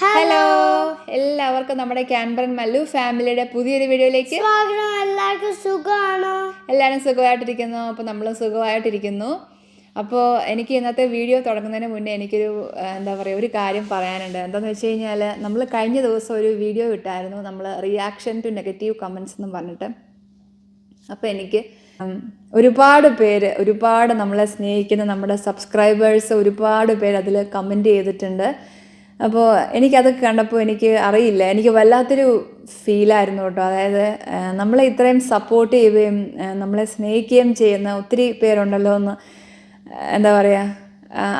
Hello എല്ലാവർക്കും നമ്മുടെ ക്യാൻബറൻ മല്ലു ഫാമിലിയുടെ പുതിയൊരു വീഡിയോയിലേക്ക് സ്വാഗതം. എല്ലാവർക്കും സുഖമാണോ? എല്ലാവരും സുഖമായിട്ടിരിക്കുന്നു. അപ്പോൾ നമ്മളും സുഖമായിട്ടിരിക്കുന്നു. അപ്പോൾ എനിക്ക് ഇന്നത്തെ വീഡിയോ തുടങ്ങുന്നതിന് മുന്നേ എനിക്കൊരു എന്താ പറയുക ഒരു കാര്യം പറയാനുണ്ട്. എന്താണെന്ന് വെച്ച് കഴിഞ്ഞാൽ നമ്മൾ കഴിഞ്ഞ ദിവസം ഒരു വീഡിയോ ഇട്ടായിരുന്നു. നമ്മൾ റിയാക്ഷൻ ടു നെഗറ്റീവ് കമൻസ് എന്ന് പറഞ്ഞിട്ട്. അപ്പോൾ എനിക്ക് ഒരുപാട് പേര് ഒരുപാട് നമ്മളെ സ്നേഹിക്കുന്ന നമ്മുടെ സബ്സ്ക്രൈബേഴ്സ് ഒരുപാട് പേര് അതിൽ കമന്റ് ചെയ്തിട്ടുണ്ട്. അപ്പോൾ എനിക്കതൊക്കെ കണ്ടപ്പോൾ എനിക്ക് അറിയില്ല. എനിക്ക് വല്ലാത്തൊരു ഫീലായിരുന്നു കേട്ടോ. അതായത് നമ്മളെ ഇത്രയും സപ്പോർട്ട് ചെയ്യുകയും നമ്മളെ സ്നേഹിക്കുകയും ചെയ്യുന്ന ഒത്തിരി പേരുണ്ടല്ലോ എന്ന് എന്താ പറയുക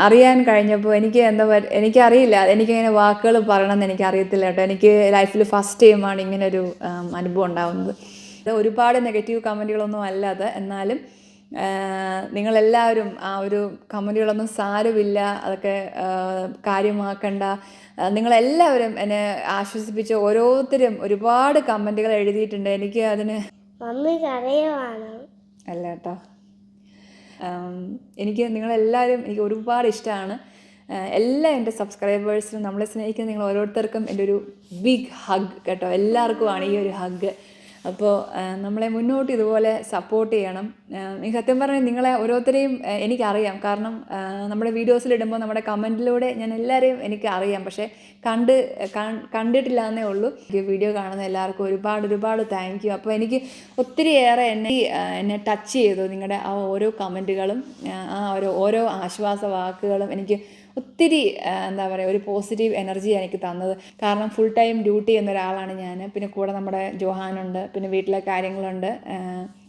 അറിയാൻ കഴിഞ്ഞപ്പോൾ എനിക്ക് എന്താ എനിക്കറിയില്ല. എനിക്കിങ്ങനെ വാക്കുകൾ പറയണമെന്ന് എനിക്ക് അറിയത്തില്ല കേട്ടോ. എനിക്ക് ലൈഫിൽ ഫസ്റ്റ് ടൈമാണ് ഇങ്ങനൊരു അനുഭവം ഉണ്ടാകുന്നത് ഒരുപാട് നെഗറ്റീവ് കമന്റുകളൊന്നും അല്ല അത് എന്നാലും നിങ്ങളെല്ലാവരും ആ ഒരു കമന്റുകളൊന്നും സാരമില്ല അതൊക്കെ കാര്യമാക്കണ്ട. നിങ്ങളെല്ലാവരും എന്നെ ആശ്വസിപ്പിച്ച് ഓരോരുത്തരും ഒരുപാട് കമന്റുകൾ എഴുതിയിട്ടുണ്ട്. എനിക്ക് അതിന് മമ്മി കരയുവാണ്. അല്ല കേട്ടോ. എനിക്ക് നിങ്ങളെല്ലാവരും എനിക്ക് ഒരുപാട് ഇഷ്ടമാണ്. എല്ലാ എന്റെ സബ്സ്ക്രൈബേഴ്സിനും നമ്മളെ സ്നേഹിക്കുന്ന നിങ്ങൾ ഓരോരുത്തർക്കും എന്റെ ഒരു ബിഗ് ഹഗ് കേട്ടോ. എല്ലാവർക്കും ആണ് ഈ ഒരു ഹഗ് അപ്പോൾ നമ്മളെ മുന്നോട്ട് ഇതുപോലെ സപ്പോർട്ട് ചെയ്യണം. സത്യം പറഞ്ഞാൽ നിങ്ങളെ ഓരോരുത്തരെയും എനിക്കറിയാം. കാരണം നമ്മുടെ വീഡിയോസിലിടുമ്പോൾ നമ്മുടെ കമന്റിലൂടെ ഞാൻ എല്ലാവരെയും എനിക്ക് അറിയാം പക്ഷേ കണ്ട് കണ്ടിട്ടില്ല എന്നേ ഉള്ളൂ. വീഡിയോ കാണുന്ന എല്ലാവർക്കും ഒരുപാട് ഒരുപാട് താങ്ക് യു അപ്പോൾ എനിക്ക് ഒത്തിരിയേറെ എന്നെ എന്നെ ടച്ച് ചെയ്തു നിങ്ങളുടെ ആ ഓരോ കമന്റുകളും ആ ഓരോ ഓരോ ആശ്വാസ വാക്കുകളും. എനിക്ക് ഒത്തിരി എന്താ പറയുക ഒരു പോസിറ്റീവ് എനർജി എനിക്ക് തന്നത്. കാരണം ഫുൾ ടൈം ഡ്യൂട്ടി ചെയ്യുന്ന ഒരാളാണ് ഞാൻ. പിന്നെ കൂടെ നമ്മുടെ ജോഹാനുണ്ട്. പിന്നെ വീട്ടിലെ കാര്യങ്ങളുണ്ട്.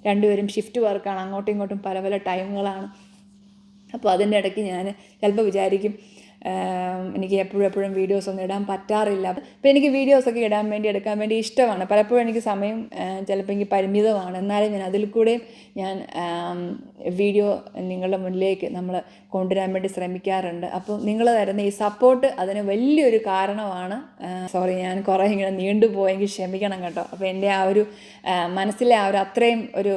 രണ്ടുപേരും ഷിഫ്റ്റ് വർക്കാണ് അങ്ങോട്ടും ഇങ്ങോട്ടും പല പല ടൈമുകളാണ് അപ്പോൾ അതിന്റെ ഇടയ്ക്ക് ഞാൻ ചിലപ്പോൾ വിചാരിക്കും എനിക്ക് എപ്പോഴും എപ്പോഴും വീഡിയോസ് ഒന്നും ഇടാൻ പറ്റാറില്ല. അപ്പോൾ എനിക്ക് വീഡിയോസൊക്കെ ഇടാൻ വേണ്ടി എടുക്കാൻ വേണ്ടി ഇഷ്ടമാണ്. പലപ്പോഴും എനിക്ക് സമയം ചിലപ്പോൾ എനിക്ക് പരിമിതമാണ്. എന്നാലും ഞാൻ അതിൽ കൂടെയും ഞാൻ വീഡിയോ നിങ്ങളുടെ മുന്നിലേക്ക് നമ്മൾ കൊണ്ടുവരാൻ വേണ്ടി ശ്രമിക്കാറുണ്ട്. അപ്പം നിങ്ങൾ തരുന്ന ഈ സപ്പോർട്ട് അതിന് വലിയൊരു കാരണമാണ്. സോറി ഞാൻ കുറേ ഇങ്ങനെ നീണ്ടുപോയെങ്കിൽ ക്ഷമിക്കണം കേട്ടോ. അപ്പോൾ എന്റെ ആ ഒരു മനസ്സിലെ ആ ഒരു അത്രയും ഒരു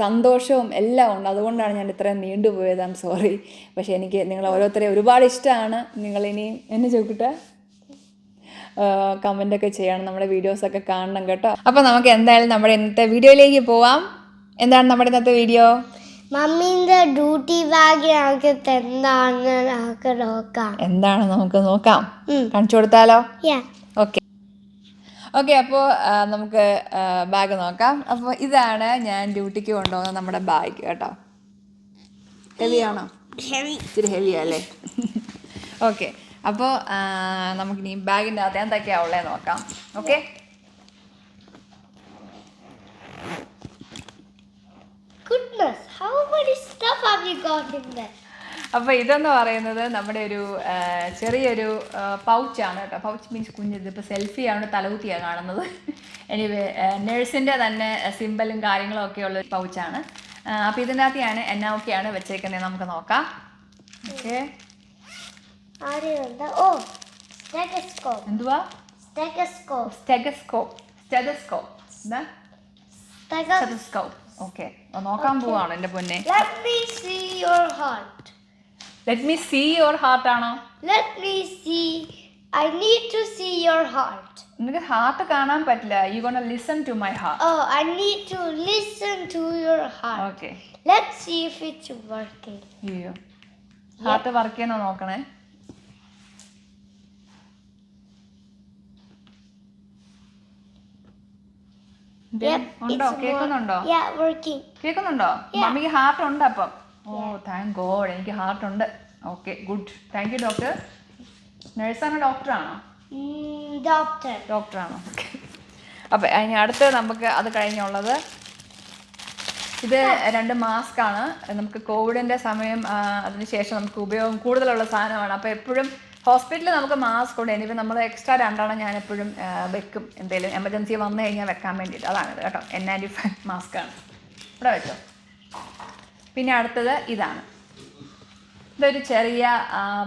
സന്തോഷവും എല്ലാം ഉണ്ട്. അതുകൊണ്ടാണ് ഞാൻ ഇത്രയും നീണ്ടുപോയത്. ഐം സോറി പക്ഷേ എനിക്ക് നിങ്ങൾ ഓരോരുത്തരെയും ഒരുപാട് ഇഷ്ടമാണ്. നിങ്ങളിനി എന്നെ ചോദിക്കട്ടെ? കമന്റൊക്കെ ചെയ്യണം. നമ്മുടെ വീഡിയോസൊക്കെ കാണണം കേട്ടോ. അപ്പോൾ നമുക്ക് എന്തായാലും നമ്മുടെ ഇന്നത്തെ വീഡിയോയിലേക്ക് പോവാം. എന്താണ് നമ്മുടെ ഇന്നത്തെ വീഡിയോ? മമ്മീന്റെ ഡ്യൂട്ടി ബാഗ് നമുക്ക് എന്താണെന്ന് നമുക്ക് നോക്കാം. എന്താണ് നമുക്ക് നോക്കാം. കാണിച്ചു കൊടുത്താലോ. ഓക്കെ ഓക്കെ അപ്പോൾ നമുക്ക് ബാഗ് നോക്കാം. അപ്പോൾ ഇതാണ് ഞാൻ ഡ്യൂട്ടിക്ക് കൊണ്ടുപോകുന്ന നമ്മുടെ ബാഗ് കേട്ടോ. ഹെവി ആണോ? ഇച്ചിരി ഹെവി അല്ലേ? ഓക്കെ അപ്പോൾ നമുക്ക് ഇനി ബാഗിന്റെ അകത്ത് എന്തൊക്കെയാ ഉള്ളേ നോക്കാം. Okay Goodness, how many stuff have you got in there? അപ്പോൾ ഇതെന്ന് പറയുന്നത് നമ്മുടെ ഒരു ചെറിയൊരു പൗച്ചാണ് കേട്ടോ. പൗച്ച് മീൻസ് കുഞ്ഞിത്. ഇപ്പോൾ സെൽഫിയാണ് തലകുത്തിയാണ് കാണുന്നത്. എനിവേ നേഴ്സിന്റെ തന്നെ സിമ്പലും കാര്യങ്ങളും ഒക്കെ ഉള്ള ഒരു പൗച്ചാണ് അപ്പോൾ ഇതിനകത്തെയാണ് എന്നാ ഒക്കെയാണ് വെച്ചേക്കുന്നത് നമുക്ക് നോക്കാം. ഓക്കെ ഓ എന്തുവാ? സ്റ്റെഗസ്കോപ്പ് സ്റ്റെഗസ്കോപ്പ് എന്താ stethoscope. സ്റ്റെഗസ്കോപ്പ് ഓക്കെ നോക്കാൻ പോവാണ് എന്റെ പൊന്നെ. Let me see your heart. Let me see your heart ആണോ let me see I need to see your heart നിനക്ക് ഹാർട്ട് കാണാൻ പറ്റില്ല. You gonna listen to my heart oh I need to listen to your heart okay let see if it's working അയ്യോ. Heart work ചെയ്യുന്നോ നോക്കണേ? ഉണ്ടോ? കേൾക്കുന്നുണ്ടോ? wor- yeah working. കേൾക്കുന്നുണ്ടോ? മമ്മിക്ക് ഹാർട്ട് ഉണ്ട് അപ്പം. ഓ താങ്ക് ഗോഡ് എനിക്ക് ഹാർട്ട് ഉണ്ട്. Okay good thank you doctor നഴ്സാണോ ഡോക്ടറാണോ ഡോക്ടർ ഡോക്ടറാണോ ഓക്കെ അപ്പം ഇനി അടുത്ത് നമുക്ക് അത് കഴിഞ്ഞുള്ളത്. ഇത് രണ്ട് മാസ്ക് ആണ്. നമുക്ക് കോവിഡിന്റെ സമയം അതിനുശേഷം നമുക്ക് ഉപയോഗം കൂടുതലുള്ള സാധനമാണ്. അപ്പോൾ എപ്പോഴും ഹോസ്പിറ്റലിൽ നമുക്ക് മാസ്ക് ഉണ്ട്. ഇനിയിപ്പോൾ നമ്മൾ എക്സ്ട്രാ രണ്ടെണ്ണം ഞാൻ എപ്പോഴും വെക്കും. എന്തെങ്കിലും എമർജൻസി വന്നു കഴിഞ്ഞാൽ വെക്കാൻ വേണ്ടിയിട്ട്. അതാണിത് കേട്ടോ. എൻ നയന്റി ഫൈവ് മാസ്ക് ആണ്. ഇവിടെ വെച്ചോ. പിന്നെ അടുത്തത് ഇതാണ്. ഇതൊരു ചെറിയ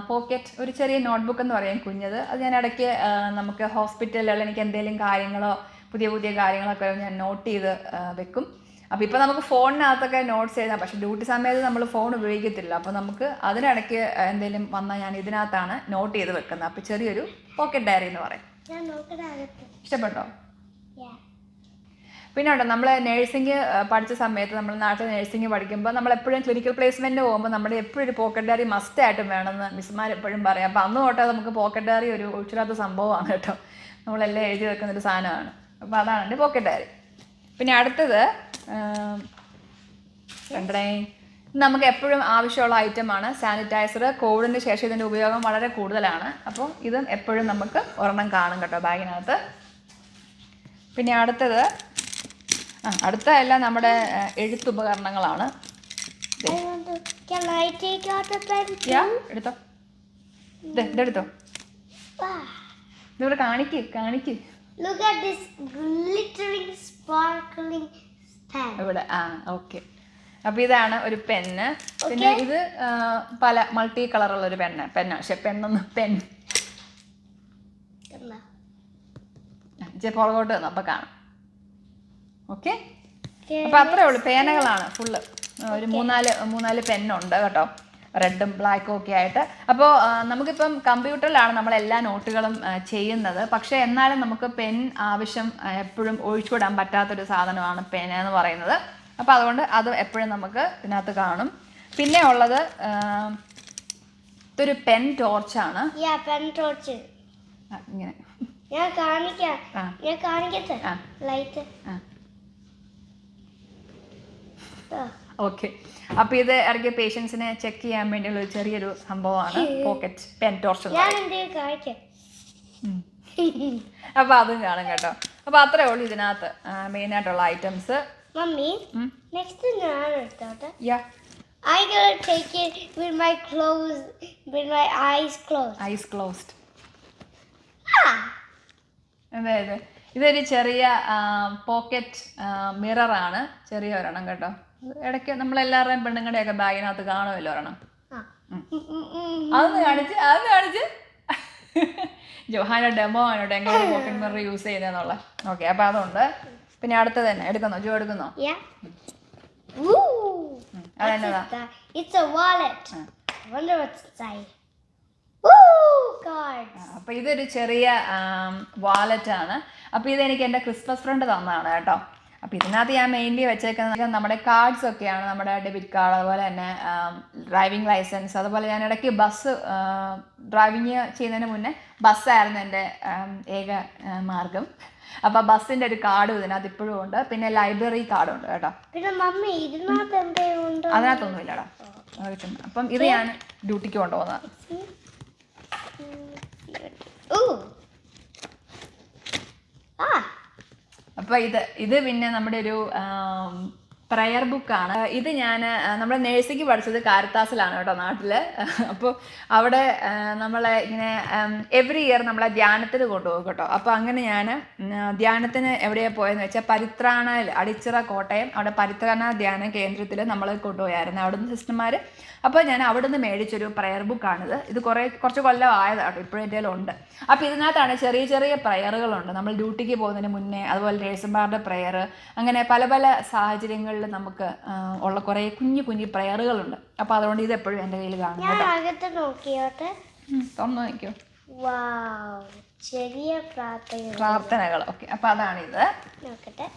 പോക്കറ്റ് ഒരു ചെറിയ നോട്ട്ബുക്ക് എന്ന് പറയും കുഞ്ഞത്. അത് ഞാൻ ഇടയ്ക്ക് നമുക്ക് ഹോസ്പിറ്റലിൽ എനിക്ക് എന്തെങ്കിലും കാര്യങ്ങളോ പുതിയ പുതിയ കാര്യങ്ങളൊക്കെ ഞാൻ നോട്ട് ചെയ്ത് വെക്കും. അപ്പോൾ ഇപ്പോൾ നമുക്ക് ഫോണിനകത്തൊക്കെ നോട്ട്സ് എഴുതാം. പക്ഷേ ഡ്യൂട്ടി സമയത്ത് നമ്മൾ ഫോൺ ഉപയോഗിക്കത്തില്ല. അപ്പോൾ നമുക്ക് അതിനിടയ്ക്ക് എന്തെങ്കിലും വന്നാൽ ഞാൻ ഇതിനകത്താണ് നോട്ട് ചെയ്ത് വെക്കുന്നത്. അപ്പോൾ ചെറിയൊരു പോക്കറ്റ് ഡയറി എന്ന് പറയും. ഇഷ്ടപ്പെട്ടോ. പിന്നെ ഉണ്ടോ നമ്മൾ നേഴ്സിംഗ് പഠിച്ച സമയത്ത് നമ്മൾ നാട്ടിൽ നേഴ്സിംഗ് പഠിക്കുമ്പോൾ നമ്മൾ എപ്പോഴും ക്ലിനിക്കൽ പ്ലേസ്മെന്റ് പോകുമ്പോൾ നമ്മുടെ എപ്പോഴും ഒരു പോക്കറ്റ് ഡയറി മസ്റ്റ് ആയിട്ടും വേണമെന്ന് മിസ്മാർ എപ്പോഴും പറയും. അപ്പോൾ അന്ന് തൊട്ടേ നമുക്ക് പോക്കറ്റ് ഡയറി ഒരു ഒഴിച്ചിടാത്ത സംഭവമാണ് കേട്ടോ. നമ്മളെല്ലാം എഴുതി വെക്കുന്ന ഒരു സാധനമാണ്. അപ്പോൾ അതാണ് എന്റെ പോക്കറ്റ് ഡയറി പിന്നെ അടുത്തത് കണ്ടേ നമുക്ക് എപ്പോഴും ആവശ്യമുള്ള ഐറ്റമാണ് സാനിറ്റൈസർ കോവിഡിന് ശേഷം ഇതിന്റെ ഉപയോഗം വളരെ കൂടുതലാണ്. അപ്പോൾ ഇതും എപ്പോഴും നമുക്ക് ഒരെണ്ണം കാണും കേട്ടോ ബാഗിനകത്ത്. പിന്നെ അടുത്തത് ആ അടുത്ത എല്ലാം നമ്മുടെ എഴുത്ത് എഴുത്തുപകരണങ്ങളാണ് എടുത്തോ. ഇത് ഇതെടുത്തോ. ഇതിവിടെ കാണിക്ക് കാണിക്ക്. Look at this glittering, sparkling pen. ഇവിടെ ആ ഓക്കെ. അപ്പോൾ ഇതാണ് ഒരു പെന്ന്. പിന്നെ ഇത് പല മൾട്ടി കളറുള്ള ഒരു പെണ്ണ് പെന്ന. പക്ഷെ പെണ്ണൊന്ന് പെൻ. പുറകോട്ട് വന്നു അപ്പൊ കാണാം. ഓക്കെ അപ്പൊ അത്രേ ഉള്ളൂ. പേനകളാണ് ഫുള്ള് ഒരു മൂന്നാൽ മൂന്നാൽ പെന്നുണ്ട് കേട്ടോ. റെഡും ബ്ലാക്കും ഒക്കെ ആയിട്ട്. അപ്പോൾ നമുക്കിപ്പം കമ്പ്യൂട്ടറിലാണ് നമ്മൾ എല്ലാ നോട്ടുകളും ചെയ്യുന്നത്. പക്ഷേ എന്നാലും നമുക്ക് പെൻ ആവശ്യം എപ്പോഴും ഒഴിച്ചുവിടാൻ പറ്റാത്തൊരു സാധനമാണ് പെൻ എന്ന് പറയുന്നത്. അപ്പോൾ അതുകൊണ്ട് അത് എപ്പോഴും നമുക്ക് ഇതിനകത്ത് കാണും. പിന്നെ ഉള്ളത് ഇതൊരു പെൻ ടോർച്ചാണ് torch. ആ, ഇങ്ങനെ. ഞാൻ കാണിക്കാം. ഞാൻ കാണിക്കട്ടെ? ലൈറ്റ് ആ. ഓക്കെ അപ്പൊ ഇത് ഇറങ്ങിയ പേഷ്യൻസിനെ ചെക്ക് ചെയ്യാൻ വേണ്ടിയുള്ള ഒരു ചെറിയൊരു സംഭവമാണ്. പോക്കറ്റ് പെൻ ടോർച്ച് അപ്പൊ അതും കാണും കേട്ടോ. അപ്പൊ അത്രേ ഉള്ളൂ ഇതിനകത്ത് മെയിൻ ആയിട്ടുള്ള ഐറ്റംസ് മമ്മി നെക്സ്റ്റ് ഞാൻ എടുത്തോട്ടെ? Yeah I gonna take it with my clothes, with my eyes closed. Eyes closed Ah, അതായത് ഇതൊരു ചെറിയ പോക്കറ്റ് മിററാണ് ചെറിയ ഒരെണ്ണം കേട്ടോ. ഇടയ്ക്ക് നമ്മളെല്ലാവരുടെയും പെണ്ണുങ്ങളുടെയൊക്കെ ബാഗിനകത്ത് കാണുമല്ലോ ഒരെണ്ണം. അതൊന്ന് കാണിച്ച് അതൊന്ന് കാണിച്ച്. ജോഹാന ഡെമോ ആണ് കേട്ടോ എങ്ങനെ പോക്കറ്റ് മിറർ യൂസ് ചെയ്യുന്നതെന്നുള്ള. ഓക്കെ അപ്പോൾ അതുണ്ട്. പിന്നെ അടുത്തത് തന്നെ. എടുക്കുന്നോ? ജോ എടുക്കുന്നോ? അപ്പൊ അതെന്നതാ? It's a wallet wonder what's inside. അപ്പോൾ ഇതൊരു ചെറിയ വാലറ്റ് ആണ്. അപ്പൊ ഇത് എനിക്ക് എന്റെ ക്രിസ്മസ് ഫ്രണ്ട് തന്നതാണ് കേട്ടോ. അപ്പോൾ ഇതിനകത്ത് ഞാൻ മെയിൻലി വെച്ചേക്കുന്നത് നമ്മുടെ കാർഡ്സ് ഒക്കെയാണ് നമ്മുടെ ഡെബിറ്റ് കാർഡ് അതുപോലെ തന്നെ ഡ്രൈവിംഗ് ലൈസൻസ് അതുപോലെ ഞാൻ ഇടയ്ക്ക് ബസ് ഡ്രൈവിങ് ചെയ്യുന്നതിന് മുന്നേ ബസ്സായിരുന്നു എന്റെ ഏക മാർഗം. അപ്പോൾ ബസ്സിന്റെ ഒരു കാർഡും ഇതിനകത്ത് ഇപ്പോഴും ഉണ്ട്. പിന്നെ ലൈബ്രറി കാർഡും ഉണ്ട് കേട്ടോ. പിന്നെ മമ്മി ഇതിനകത്ത് എന്തെങ്കിലും ഉണ്ടോ? അതിനകത്തൊന്നും ഇല്ലടാ അതൊക്കെ ചുമ്മാ. അപ്പം ഇത് ഞാൻ ഡ്യൂട്ടിക്ക് കൊണ്ടുപോകുന്നതാണ് Ooh. Ah. അപ്പോൾ ഇത് ഇത് പിന്നെ നമ്മുടെ ഒരു പ്രയർ ബുക്കാണ് ഇത് ഞാൻ നമ്മുടെ നേഴ്സിംഗ് പഠിച്ചത് കാരത്താസിലാണ് കേട്ടോ നാട്ടിൽ അപ്പോൾ അവിടെ നമ്മളെ ഇങ്ങനെ എവറി ഇയർ നമ്മളെ ധ്യാനത്തിന് കൊണ്ടുപോകും കേട്ടോ. അപ്പോൾ അങ്ങനെ ഞാൻ ധ്യാനത്തിന് എവിടെയാണ് പോയെന്ന് വെച്ചാൽ പരിത്രാണയിൽ അടിച്ചിറ കോട്ടയം അവിടെ പരിത്രാണ ധ്യാന കേന്ദ്രത്തിൽ നമ്മൾ കൊണ്ടുപോയായിരുന്നു. അവിടുന്ന് സിസ്റ്റർമാർ അപ്പോൾ ഞാൻ അവിടെ നിന്ന് മേടിച്ചൊരു പ്രയർ ബുക്കാണിത് ഇത് കുറേ കുറച്ച് കൊല്ലം ആയതാണ്. ഇപ്പോഴും എന്റെ ഉണ്ട് അപ്പോൾ ഇതിനകത്താണ് ചെറിയ ചെറിയ പ്രയറുകളുണ്ട് നമ്മൾ ഡ്യൂട്ടിക്ക് പോകുന്നതിന് മുന്നേ അതുപോലെ നേഴ്സുമാരുടെ പ്രയർ അങ്ങനെ പല പല സാഹചര്യങ്ങളിൽ നമുക്ക് ഉള്ള കുറേ കുഞ്ഞു കുഞ്ഞു പ്രയറുകളുണ്ട് അപ്പോൾ അതുകൊണ്ട് ഇത് എപ്പോഴും എന്റെ കയ്യിൽ കാണും നോക്കിയോട്ടെ? തുറന്ന് നോക്കിയോ? ചെറിയ പ്രാർത്ഥന പ്രാർത്ഥനകൾ. ഓക്കെ. അപ്പോൾ അതാണിത്. നോക്കട്ടെ.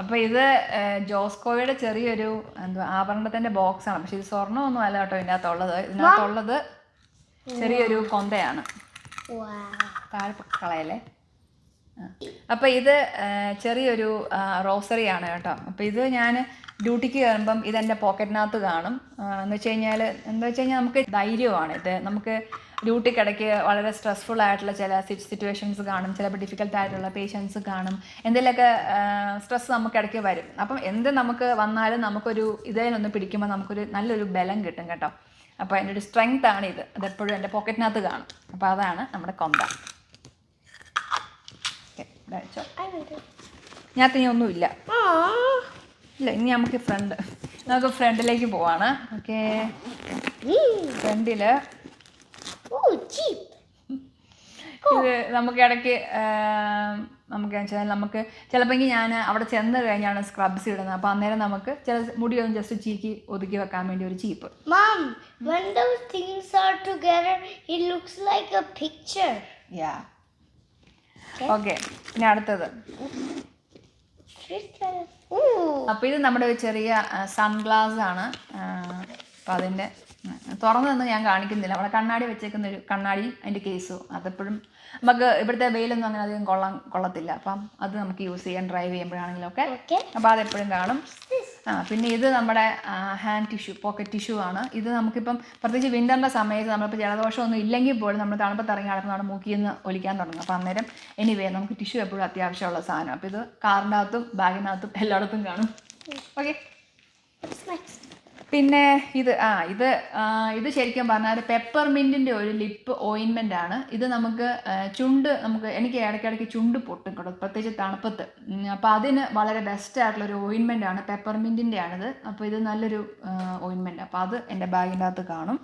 അപ്പോൾ ഇത് ജോസ്കോയുടെ ചെറിയൊരു എന്തുവാ ബോക്സ് ആണ് പക്ഷെ ഇത് സ്വർണമൊന്നും അല്ല കേട്ടോ ഇതിനകത്തുള്ളത്. ഇതിനകത്തുള്ളത് ചെറിയൊരു കൊന്തയാണ്. താഴെ കളയല്ലേ? അപ്പോൾ ഇത് ചെറിയൊരു ചെറിയൊരു റോസറിയാണ് കേട്ടോ. അപ്പോൾ ഇത് ഞാൻ ഡ്യൂട്ടിക്ക് കയറുമ്പം ഇതെന്റെ പോക്കറ്റിനകത്ത് കാണും. എന്ന് വെച്ച് കഴിഞ്ഞാൽ എന്താ വെച്ച് കഴിഞ്ഞാൽ നമുക്ക് ധൈര്യമാണ് ഇത്. നമുക്ക് ഡ്യൂട്ടിക്കിടയ്ക്ക് വളരെ സ്ട്രെസ്ഫുൾ ആയിട്ടുള്ള ചില സിറ്റുവേഷൻസ് കാണും ചിലപ്പോൾ ഡിഫിക്കൽട്ട് ആയിട്ടുള്ള പേഷ്യൻസ് കാണും. എന്തെങ്കിലുമൊക്കെ സ്ട്രെസ് നമുക്ക് ഇടയ്ക്ക് വരും. അപ്പം എന്ത് നമുക്ക് വന്നാലും നമുക്കൊരു ഇതേലൊന്ന് പിടിക്കുമ്പോൾ നമുക്കൊരു നല്ലൊരു ബലം കിട്ടും കേട്ടോ. അപ്പോൾ എന്റെ ഒരു സ്ട്രെങ്ത് ആണ് ഇത്. അതെപ്പോഴും എന്റെ പോക്കറ്റിനകത്ത് കാണും. അപ്പോൾ അതാണ് നമ്മുടെ കൊന്ത. ഇതിനകത്ത് ഇനി ഒന്നുമില്ല ഇല്ല. ഇല്ല ഇനി നമുക്ക് ഫ്രണ്ട് നമുക്ക് ഫ്രണ്ടിലേക്ക് പോവാണ്. ഓക്കെ ഫ്രണ്ടിൽ ഫ്രണ്ടിൽ. ഇത് നമുക്ക് ഇടയ്ക്ക് നമുക്ക് വെച്ചാൽ നമുക്ക് ചിലപ്പോൾ ഞാൻ അവിടെ ചെന്ന് കഴിഞ്ഞാണ് സ്ക്രബ്സ് ഇടുന്നത്. അപ്പോൾ അന്നേരം നമുക്ക് ചില മുടിയൊന്നും ജസ്റ്റ് ചീക്കി ഒതുക്കി വെക്കാൻ വേണ്ടി ഒരു ചീപ്പ് ma'am when those things are together, it looks like a picture. yeah. Okay പിന്നെ അടുത്തത്. അപ്പോൾ ഇത് നമ്മുടെ ഒരു ചെറിയ സൺഗ്ലാസ് ആണ്. അപ്പോൾ അതിന്റെ തുറന്നൊന്നും ഞാൻ കാണിക്കുന്നില്ല. അവിടെ കണ്ണാടി വെച്ചേക്കുന്ന ഒരു കണ്ണാടി അതിന്റെ കേസും അതെപ്പോഴും നമുക്ക് ഇവിടുത്തെ വെയിലൊന്നും അങ്ങനെ അധികം കൊള്ളാൻ കൊള്ളത്തില്ല. അപ്പം അത് നമുക്ക് യൂസ് ചെയ്യാൻ ഡ്രൈവ് ചെയ്യുമ്പോഴാണെങ്കിലും ഒക്കെ അപ്പം അപ്പോൾ അതെപ്പോഴും കാണും. ആ പിന്നെ ഇത് നമ്മുടെ ഹാൻഡ് ടിഷ്യൂ പോക്കറ്റ് ടിഷ്യൂ ആണ്. ഇത് നമുക്കിപ്പം പ്രത്യേകിച്ച് വിന്ററിന്റെ സമയത്ത് നമ്മളിപ്പോൾ ജലദോഷമൊന്നും ഇല്ലെങ്കിൽ പോലും നമ്മൾ തണുപ്പത്ത് ഇറങ്ങി നമ്മുടെ മൂക്കിൽ നിന്ന് ഒലിക്കാൻ തുടങ്ങും. അപ്പം അന്നേരം എനിവേ നമുക്ക് ടിഷ്യൂ എപ്പോഴും അത്യാവശ്യമുള്ള സാധനം. അപ്പോൾ ഇത് കാറിനകത്തും അകത്തും ബാഗിനകത്തും എല്ലായിടത്തും കാണും. ഓക്കെ? പിന്നെ ഇത് ആ ഇത് ഇത് ശരിക്കും പറഞ്ഞാൽ പെപ്പർ മിന്റിന്റെ ഒരു ലിപ്പ് ഓയിൻമെന്റ് ആണ്. ഇത് നമുക്ക് ചുണ്ട് നമുക്ക് എനിക്ക് ഇടയ്ക്കിടയ്ക്ക് ചുണ്ട് പൊട്ടും കേട്ടോ പ്രത്യേകിച്ച് തണുപ്പത്ത്. അപ്പോൾ അതിന് വളരെ ബെസ്റ്റ് ആയിട്ടുള്ള ഒരു ഓയിൻമെന്റ് ആണ് പെപ്പർ മിന്റിന്റെ ആണിത്. അപ്പോൾ ഇത് നല്ലൊരു ഓയിൻമെന്റ് അപ്പോൾ അത് എന്റെ ബാഗിന്റെ അകത്ത് കാണും.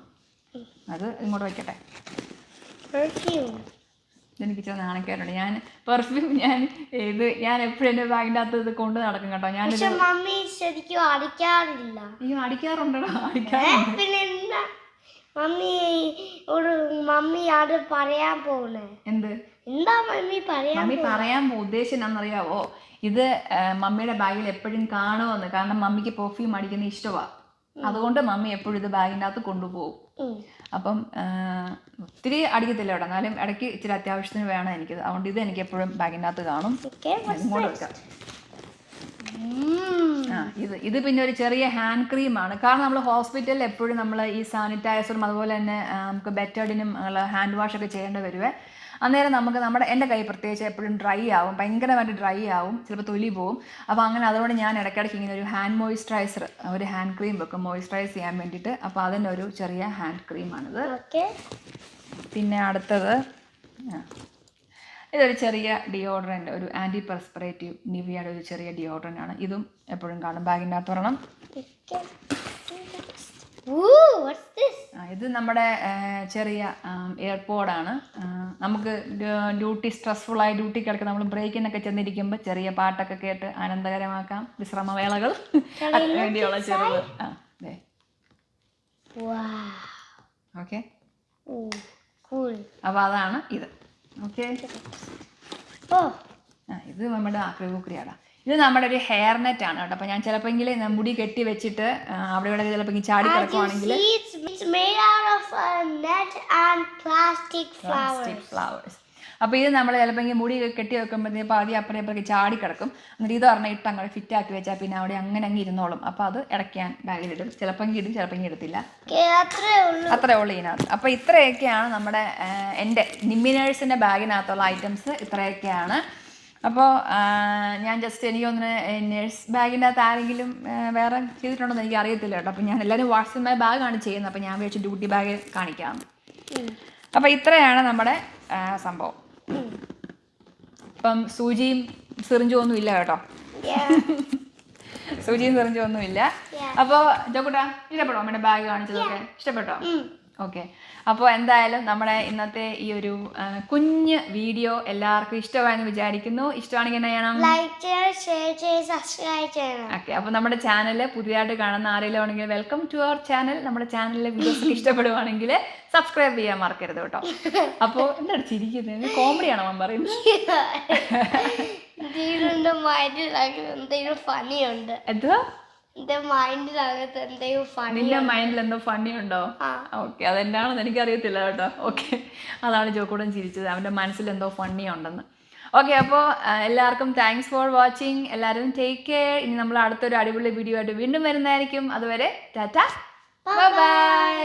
അത് ഇങ്ങോട്ട് വയ്ക്കട്ടെ ഇതെനിക്ക് ഇച്ചിരി നാണക്കേടുണ്ട്. ഞാൻ പെർഫ്യൂം ഞാൻ ഇത് ഞാൻ എപ്പോഴും എന്റെ ബാഗിന്റെ അകത്ത് ഇത് കൊണ്ട് നടക്കും കേട്ടോ. ഞാൻ പക്ഷെ മമ്മി ശരിക്കും അടിക്കാറില്ല. ഈ അടിക്കാറുണ്ടോ അടിക്കാറുണ്ട്. പിന്നെ എന്താ മമ്മി ഒരു മമ്മി അത് പറയാൻ പോണേ എന്ത്? എന്താ മമ്മി പറയാൻ മമ്മി പറയാൻ ഉദ്ദേശം എന്താണെന്നറിയാവോ? ഇത് മമ്മിയുടെ ബാഗിൽ എപ്പോഴും കാണുമെന്ന്. കാരണം മമ്മിക്ക് പെർഫ്യൂം അടിക്കുന്ന ഇഷ്ടമാണ് അതുകൊണ്ട് മമ്മി എപ്പോഴും ഇത് ബാഗിന്റെ അകത്ത് കൊണ്ടുപോകും. അപ്പം ഒത്തിരി അടിക്കത്തില്ല ഇവിടെ എന്നാലും ഇടയ്ക്ക് ഇച്ചിരി അത്യാവശ്യത്തിന് വേണം എനിക്ക്. അതുകൊണ്ട് ഇത് എനിക്ക് എപ്പോഴും ബാഗിനകത്ത് കാണും. ഇങ്ങോട്ട് വെക്കാം. Mm. ഇത് ഇത് പിന്നെ ഒരു ചെറിയ ഹാൻഡ് ക്രീമാണ്. കാരണം നമ്മൾ ഹോസ്പിറ്റലിൽ എപ്പോഴും നമ്മൾ ഈ സാനിറ്റൈസറും അതുപോലെ തന്നെ നമുക്ക് ബെറ്റേഡിനും ഹാൻഡ് വാഷ് ഒക്കെ ചെയ്യേണ്ടി വരുവേ. അന്നേരം നമുക്ക് നമ്മുടെ എന്റെ കൈ പ്രത്യേകിച്ച് എപ്പോഴും ഡ്രൈ ആവും ഭയങ്കരമായിട്ട് ഡ്രൈ ആവും ചിലപ്പോൾ തൊലി പോവും. അപ്പോൾ അങ്ങനെ അതുകൊണ്ട് ഞാൻ ഇടയ്ക്കിടയ്ക്ക് ഇങ്ങനെ ഒരു ഹാൻഡ് മോയ്സ്ചറൈസർ ഒരു ഹാൻഡ് ക്രീം വെക്കും മോയ്സ്ചറൈസ് ചെയ്യാൻ വേണ്ടിയിട്ട്. അപ്പോൾ അതിന്റെ ഒരു ചെറിയ ഹാൻഡ് ക്രീമാണിത് ഓക്കെ പിന്നെ അടുത്തത് ഇതൊരു ചെറിയ ഡിയോഡറന്റ് ഒരു ആന്റി പെർസ്പിറേറ്റീവ് നിവിയുടെ ഒരു ചെറിയ ഡിയോഡറന്റ് ആണ്. ഇതും എപ്പോഴും കാണും. ബാഗിന്റെ അകത്ത് ഒരെണ്ണം ഇത് നമ്മുടെ ചെറിയ എയർപോഡാണ് നമുക്ക് ഡ്യൂട്ടി സ്ട്രെസ്ഫുള്ളായി ഡ്യൂട്ടി കിടക്കുന്ന നമ്മൾ ബ്രേക്കിനൊക്കെ ചെന്നിരിക്കുമ്പോൾ ചെറിയ പാട്ടൊക്കെ കേട്ട് ആനന്ദകരമാക്കാം. വിശ്രമവേളകൾ. വേണ്ടിയുള്ള ചെറുത് ആ അതെ. ഓക്കെ. അപ്പോൾ അതാണ് ഇത്. ഓക്കെ. ആ ഇത് നമ്മുടെ ആക്രിബുക്രിയാടാ ഇത് നമ്മുടെ ഒരു ഹെയർ നെറ്റ് ആണ് കേട്ടോ. അപ്പൊ ഞാൻ ചിലപ്പോൾ മുടി കെട്ടി വെച്ചിട്ട് അവിടെ ഇവിടെ ചിലപ്പോൾ ചാടി കിടക്കുവാണെങ്കിൽ പ്ലാസ്റ്റിക് ഫ്ലവേഴ്സ് അപ്പോൾ ഇത് നമ്മൾ ചിലപ്പോൾ മുടി കെട്ടി വെക്കുമ്പോഴത്തേക്ക് പാതി അപ്പുറം അപ്പറേ ചാടി കിടക്കും. എന്നിട്ട് ഇത് പറഞ്ഞാൽ ഇട്ട് അങ്ങോട്ട് ഫിറ്റ് ആക്കി വെച്ചാൽ പിന്നെ അവിടെ അങ്ങനെ അങ്ങ് ഇരുന്നോളും. അപ്പോൾ അത് ഇടയ്ക്കാൻ ബാഗിലിടും ചിലപ്പോൾ ഇടും. ചിലപ്പോൾ ഇടത്തില്ല. അത്രേ ഉള്ളൂ. ഇതിനകത്ത്. അപ്പോൾ ഇത്രയൊക്കെയാണ് നമ്മുടെ എന്റെ എന്റെ നിമ്മിനേഴ്സിന്റെ ബാഗിനകത്തുള്ള ഐറ്റംസ് ഇത്രയൊക്കെയാണ്. അപ്പോൾ ഞാൻ ജസ്റ്റ് എനിക്കൊന്ന് നേഴ്സ് ബാഗിന്റെ അകത്ത് ആരെങ്കിലും വേറെ വേറെ ചെയ്തിട്ടുണ്ടോന്ന് എനിക്ക് അറിയത്തില്ല കേട്ടോ. അപ്പോൾ ഞാൻ എല്ലാവരും വാട്സപ്പ് ബാഗാണ് ചെയ്യുന്നത്. അപ്പോൾ ഞാൻ വിചാരിച്ചു ഡ്യൂട്ടി ബാഗ് കാണിക്കാം. അപ്പം അപ്പോൾ ഇത്രയാണ് നമ്മുടെ സംഭവം. ഇപ്പം സൂചിയും സിറിഞ്ചും ഒന്നും ഇല്ല കേട്ടോ. സൂചിയും സിറിഞ്ചും ഒന്നും ഇല്ല. അപ്പോൾ ജോക്കുട്ടാ ഇഷ്ടപ്പെട്ടോ? നമ്മുടെ ബാഗ് കാണിച്ചതൊക്കെ? ഇഷ്ടപ്പെട്ടോ. ഓക്കെ അപ്പോൾ എന്തായാലും നമ്മുടെ ഇന്നത്തെ ഈ ഒരു കുഞ്ഞ് വീഡിയോ എല്ലാവർക്കും ഇഷ്ടമായെന്ന് വിചാരിക്കുന്നു. ഇഷ്ടമാണെങ്കിൽ എന്നാ ചെയ്യണം? ലൈക്ക് ചെയ്യണം ഷെയർ സബ്സ്ക്രൈബ് ചെയ്യണം. ഓക്കെ അപ്പോൾ നമ്മുടെ ചാനൽ പുതിയതായിട്ട് കാണുന്ന ആരെങ്കിലും ആണെങ്കിൽ വെൽക്കം ടു അവർ ചാനൽ നമ്മുടെ ചാനലിലെ വീഡിയോസ് ഇഷ്ടപ്പെടുവാണെങ്കിൽ സബ്സ്ക്രൈബ് ചെയ്യാൻ മറക്കരുത് കേട്ടോ. അപ്പോൾ എന്താണ് ചിരിക്കുന്നത് കോമഡിയാണോ മാം പറയുന്നത്? എന്തെങ്കിലും ഫണിയുണ്ട് എന്തുവാ എന്റെ മൈൻഡിനകത്ത് എന്തെങ്കിലും ഫണി നിന്റെ മൈൻഡിൽ എന്തോ ഫണ്ണി ഉണ്ടോ? ആ. ഓക്കെ അതെന്താണെന്ന് എനിക്കറിയത്തില്ല കേട്ടോ. ഓക്കെ അതാണ് ജോക്കൂടൻ ചിരിച്ചത്. അവന്റെ മനസ്സിൽ എന്തോ ഫണ്ണി ഉണ്ടെന്ന് ഓക്കെ അപ്പോൾ എല്ലാവർക്കും താങ്ക്സ് ഫോർ വാച്ചിങ് എല്ലാവരും ടേക്ക് കെയർ ഇനി നമ്മൾ അടുത്തൊരു അടിപൊളി വീഡിയോ ആയിട്ട് വീണ്ടും വരുന്നതായിരിക്കും. അതുവരെ ടാറ്റ. ബൈ